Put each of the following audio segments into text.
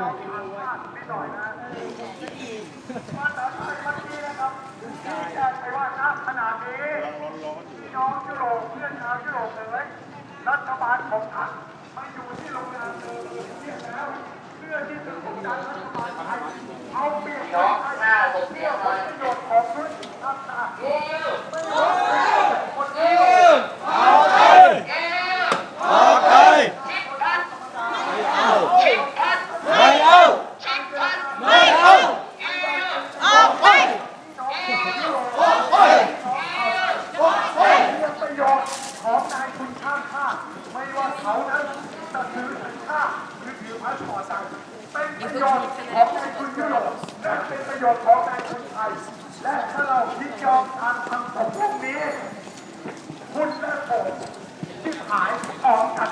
รับชี้แจงไปว่าณขณะนี้พี่น้องยุโรปเพื่อนชาวยุโรปเลยรัฐบาลของท่านมาอยู่ที่โรงงานเออเนี่ยแล้วเพื่อที่จะกดดันรัฐบาลไทยเอาเปรียบประชาชนเพื่อผลประโยชน์ของธุรกิจท่านนะคนเดียว ไม่เอาไม่เอาออกไปออกไป เป็นประโยชน์ของนายทุนข้ามชาติไม่ว่าเขานั้นจะถือสัญชาติหรือถือพาสปอร์ตต่างเป็นประโยชน์ของนายทุนยุ including financial controls. และเป็นประโยชน์ของนายทุนไทย และถ้าเรายินยอมทำคำตกพวกนี้ คุณและผมที่หายออกกัน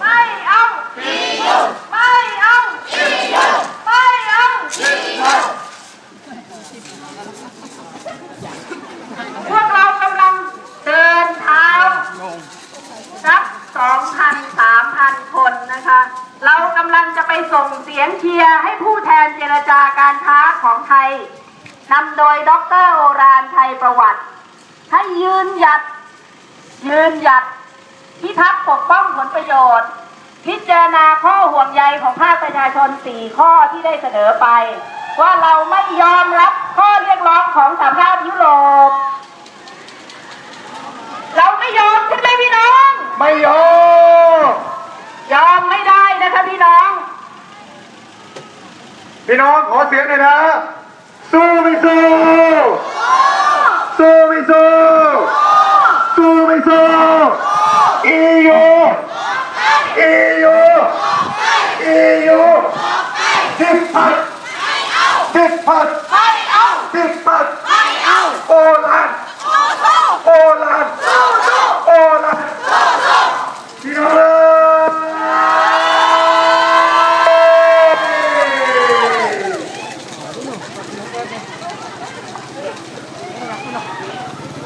ไม่เอาไม่เอาไม่เอาพวกเรากำลังเดินเท้าสักสองพันสามพันคนนะคะ เรากำลังจะไปส่งเสีย งเชียร์ให้ผู้แทนเจรจาการค้าของไทยนำโดยดรโอรานไทยประวัติ ให้ยืนหยัด ยืนหยัดพิทักษ์ปกป้องผลประโยชน์ พิจารณาข้อห่วงใยของภาคประชาชน 4 ข้อที่ได้เสนอไป ว่าเราไม่ยอมรับข้อเรียกร้องของสหภาพยุโรป เราไม่ยอมใช่ไหมพี่น้อง ไม่ยอม ยอมไม่ได้นะคะพี่น้อง พี่น้องขอเสียงหน่อยนะ สู้ไม่สู้ สู้ไม่สู้ สู้ไม่สู้ EU EU EU สิบพันสิบพันไม่เอาสิบพันไม่เอาโอลานสู้สู้โอลาน สู้สู้ โอลานพี่น้อง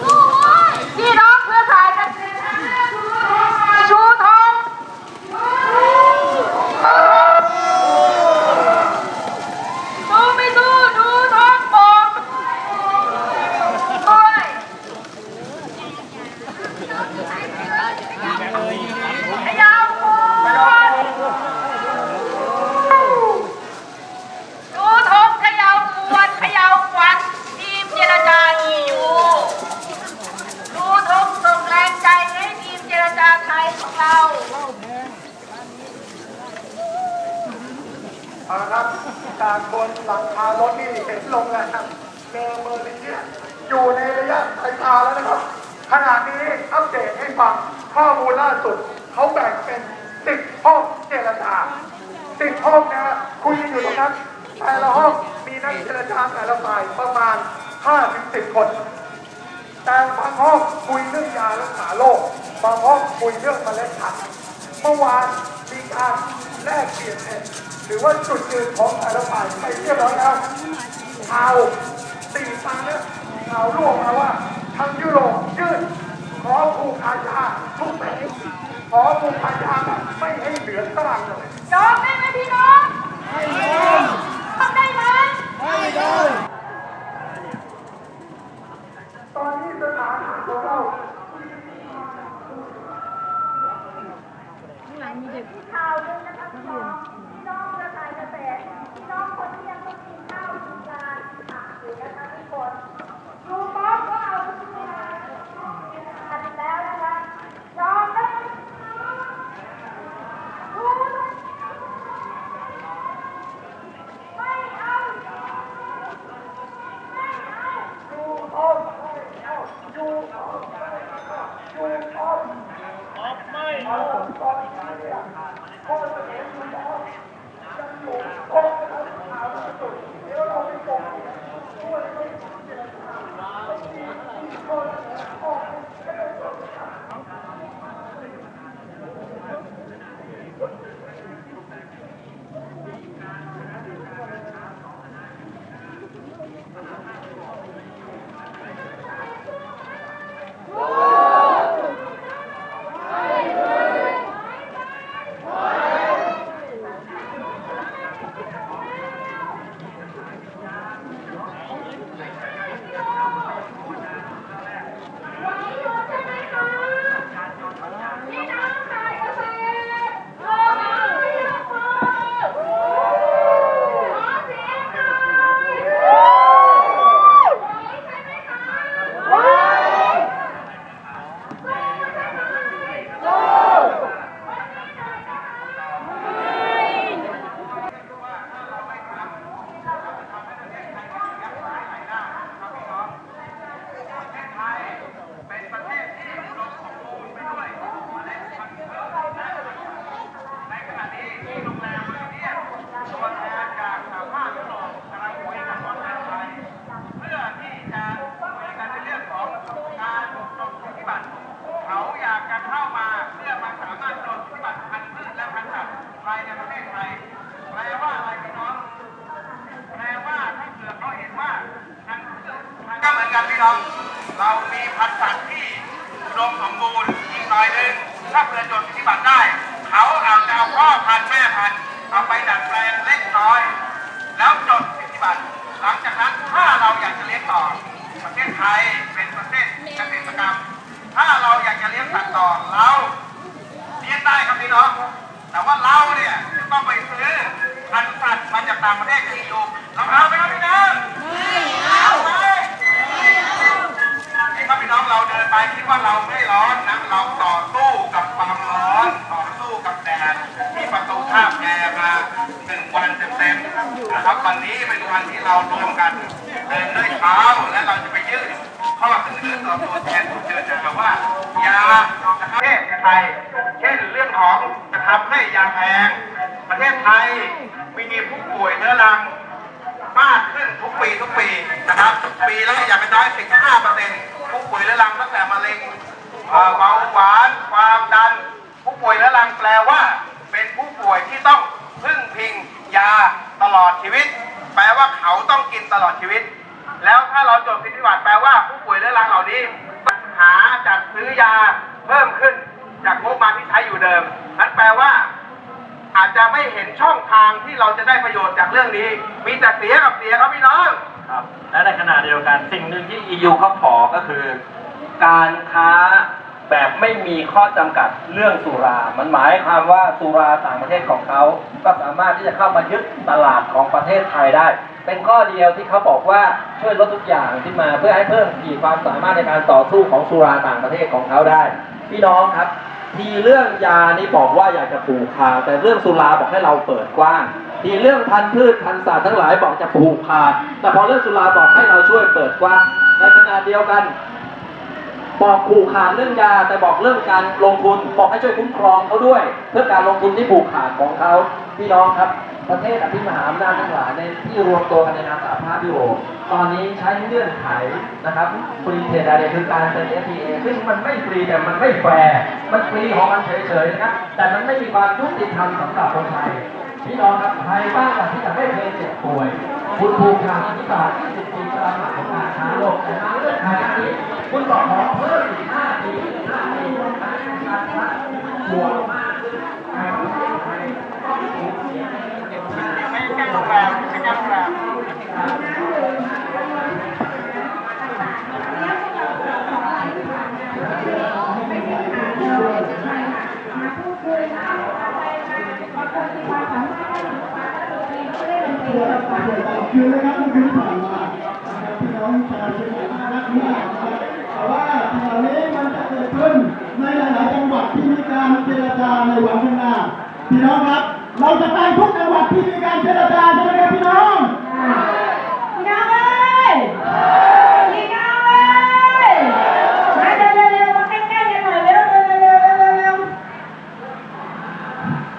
เอ้ย พี่น้องเพื่อถ่ายกันเสร็จชูธงสู้ไม่สู้ดูธงบอกด้วยขยาวขวดดูธงขยาวขวดขยาวขวัญทีมเจรจา EU ดูธงส่งแรงใจให้ทีมเจรจาไทยของเรา เอาละครับจากบนหลังคารถนี่เห็นลงแล้วครับเจอเบอร์ลินเนี่ยอยู่ในระยะสายตาแล้วนะครับ ขณะนี้อัปเดตให้ ฟังข้อมูลล่าสุดเขาแบ่งเป็นสิบห้องเจรจาสิบห้องนะฮะคุยอยู่ตรงนั้นแต่ละห้องมีนักเจรจาแต่ละฝ่ายประมาณ5ถึง10คน แต่บางห้องคุยเรื่องยารักษาโรคบางห้องคุยเรื่องเมล็ดพันธุ์เมื่อวานมีการแลกเปลี่ยนเหรือว่าจุดยืนของแต่ละฝ่ายไปเรียบร้อยแล้วข่าวสี่ตังเนี่ยข่าวร่วมาว่าทางยุโรปยื่น ขอผูกอาญาทุกแผ่นขอผูกอาญาแบบไม่ให้เหลือตารางเลยยอมได้ไหมพี่น้องทำได้ไหมตอนนี้สถานของเราข่าวหนึงนะคะพี่น้องพี่น้องเครือข่ายเกษตรพี่น้องคนที่ยังต้องกินข้าวกินปลาอะอยู่นะคะ ดมสมบูรณ์อีกหน่อยหนึงถ้าเพื่อจดปฏิบัติได้ เขาอาจจะเอาพ่อพันแม่พันเอาไปดัดแปลงเล็กน้อย แล้วจดสิทธิบัตรหลังจากนั้นถ้าเราอยากจะเลี้ยงต่อ ประเทศไทยเป็นประเทศเกษตรกรรม ถ้าเราอยากจะเลี้ยงสัตว์ต่อเรา เลี้ยงได้ครับพี่น้อง แต่ว่าเราเนี่ยจะต้องไปซื้อพันธุ์สัตว์มาจากต่างประเทศกับอียูเราเอาไหมครับพี่น้องไม่เอาไหมเห็นครับพี่น้องเราเดินไปคิดว่าเราไม่ร้อนนะเราต่อสู้กับความร้อน ต่อสู้กับแดดที่ประตูท่าแพมาหนึ่งวันเต็มๆนะครับวันนี้เป็นวันที่เรารวมกัน เดินด้วยเท้าและเราจะไปยื่นข้อเสนอต่อตัวแทนผู้เจรจาว่า ยานะครับประเทศ ไทย เช่นเรื่องของจะทำให้ยาแพง ประเทศไทยมีผู้ป่วยเรื้อรังมากขึ้นทุกปีทุกปีนะครับ ปีละอย่างน้อย15เปอร์เซ็นต์ผู้ป่วยเรื้อรังตั้งแต่มะเร็งเบาหวานความดัน ผู้ป่วยเรื้อรังแปลว่า เป็นผู้ป่วยที่ต้องพึ่งพิงยาตลอดชีวิต แปลว่าเขาต้องกินตลอดชีวิต แล้วถ้าเราจดสิทธิบัตรแปลว่าผู้ป่วยเรื้อรังเหล่านี้ปัญหาจัดซื้อยาเพิ่มขึ้น จากงบประมาณที่ใช้อยู่เดิม นั่นแปลว่า อาจจะไม่เห็นช่องทางที่เราจะได้ประโยชน์จากเรื่องนี้ มีแต่เสียกับเสียครับพี่น้องครับและในขณะเดียวกันสิ่งหนึ่งที่ EU เขาขอก็คือ การค้าแบบไม่มีข้อจำกัดเรื่องสุรา มันหมายความว่าสุราต่างประเทศของเขา ก็สามารถที่จะเข้ามายึดตลาดของประเทศไทยได้ เป็นข้อเดียวที่เขาบอกว่าช่วยลดทุกอย่างขึ้นมาเพื่อให้เพิ่มขีดความสามารถในการต่อสู้ของสุราต่างประเทศของเขาได้ พี่น้องครับ ทีเรื่องยานี่บอกว่าอยากจะผูกขาดแต่เรื่องสุราบอกให้เราเปิดกว้าง ทีเรื่องพันธุ์พืชพันธุ์สัตว์ทั้งหลายบอกจะผูกขาดแต่พอเรื่องสุราบอกให้เราช่วยเปิดกว้างในขณะเดียวกัน บอกผูกขาดเรื่องยาแต่บอกเรื่องการลงทุน บอกให้ช่วยคุ้มครองเขาด้วย เพื่อการลงทุนที่ผูกขาดของเขาพี่น้องครับ ประเทศอภิมหาอำนาจทั้งหลายในที่รวมตัวกันในนามสหภาพยุโรปตอนนี้ใช้เงื่อนไขนะครับฟรีเทรดอะไรคือการเป็น FTA ซึ่งมันไม่ฟรีแต่มันไม่แฟร์มันฟรีของมันเฉยๆนะครับแต่มันไม่มีความยุติธรรมสำหรับคนไทยพี่น้องครับไทยบ้านเราที่จะไม่เคยเจ็บป่วย คุณผูกขาดอธิบาต20ปีตามหลักของการค้าโลกแต่มาเรื่องไทยอันนี้คุณบอกขอเพิ่มอีก5ปี5ปีอันนี้เป็นการค้าบวกมากขึ้นาไม่ใช่โรงแรมไม่ใช่โรงแรมคือนะครับที่คือผ่านมานะครับพี่น้องชาวเชียงใหม่น่ารักมากนะครับแต่ว่าสิ่งเหล่านี้มันจะเกิดขึ้นในหลายๆจังหวัดที่มีการเจรจาในวันข้างหน้าพี่น้องครับ เราจะไปทุกจังหวัดที่มีการเจรจาใช่ไหมครับพี่น้องพี่น้องเอ้ยพี่น้องเอ้ยมาเร็วเมาใกล้ๆกันหน่อยเร็ร็วเร็วเร็วเร็ว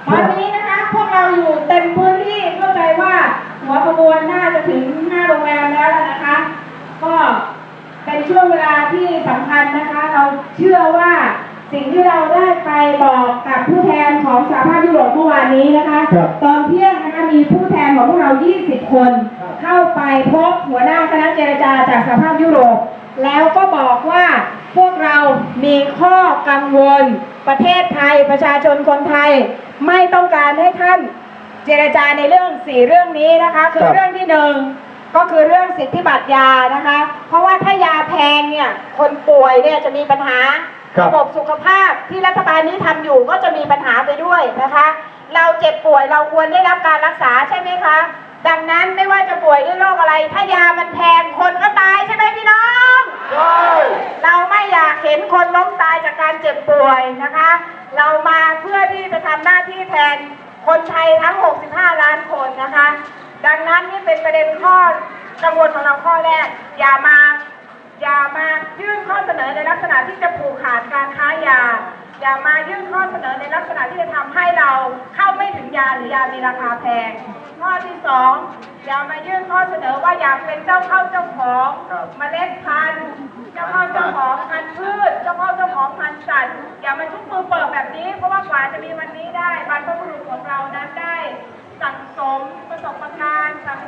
ตนนี้นะคะพวกเราอยู่เต็มพื้นที่เข้าใจว่าหัวขบวนน่าจะถึงหน้าโรงแรมแล้วนะคะ ก็เป็นช่วงเวลาที่สำคัญนะคะ เราเชื่อว่า สิ่งที่เราได้ไปบอกกับผู้แทนของสหภาพยุโรปเมื่อวานนี้นะคะ ครับตอนเที่ยงนะคะมีผู้แทนของพวกเรา 20 คนเข้าไปพบหัวหน้าคณะเจรจาจากสหภาพยุโรป แล้วก็บอกว่าพวกเรามีข้อกังวล ประเทศไทยประชาชนคนไทย ไม่ต้องการให้ท่านเจรจาในเรื่องสี่เรื่องนี้นะคะคือครับ เรื่องที่หนึ่งก็คือเรื่องสิทธิบัตรยานะคะ เพราะว่าถ้ายาแพงเนี่ยคนป่วยเนี่ยจะมีปัญหาค รับระบบสุขภาพที่รัฐบาลนี้ทำอยู่ก็จะมีปัญหาไปด้วยนะคะ เราเจ็บป่วยเราควรได้รับการรักษาใช่ไหมคะ ดังนั้นไม่ว่าจะป่วยด้วยโรคอะไร ถ้ายามันแพงคนก็ตายใช่ไหมพี่น้องเราไม่อยากเห็นคนล้มตายจากการเจ็บป่วยนะคะ เรามาเพื่อที่จะทำหน้าที่แทนคนไทยทั้ง 65 ล้านคนนะคะ ดังนั้นนี่เป็นประเด็นข้อกังวลของเราข้อแรก อย่ามา อย่ามายื่นข้อเสนอในลักษณะที่จะผูกขาดการค้ายา อย่ามายื่นข้อเสนอในลักษณะที่จะทำให้เราเข้าไม่ถึงยาหรือยามีราคาแพง ข้อที่สองอย่ามายื่นข้อเสนอว่าอยากเป็นเจ้าเข้าเจ้าของเมล็ดพันธุ์เจ้าเข้าเจ้าของพันธุ์พืชเจ้าเข้าเจ้าของพันธุ์สัตว์อย่ามาชุบมือเปิดแบบนี้เพราะว่ากว่าจะมีวันนี้ได้บรรพบุรุษของเรานั้นได้ สั่งสมประสบการณ์สั่ง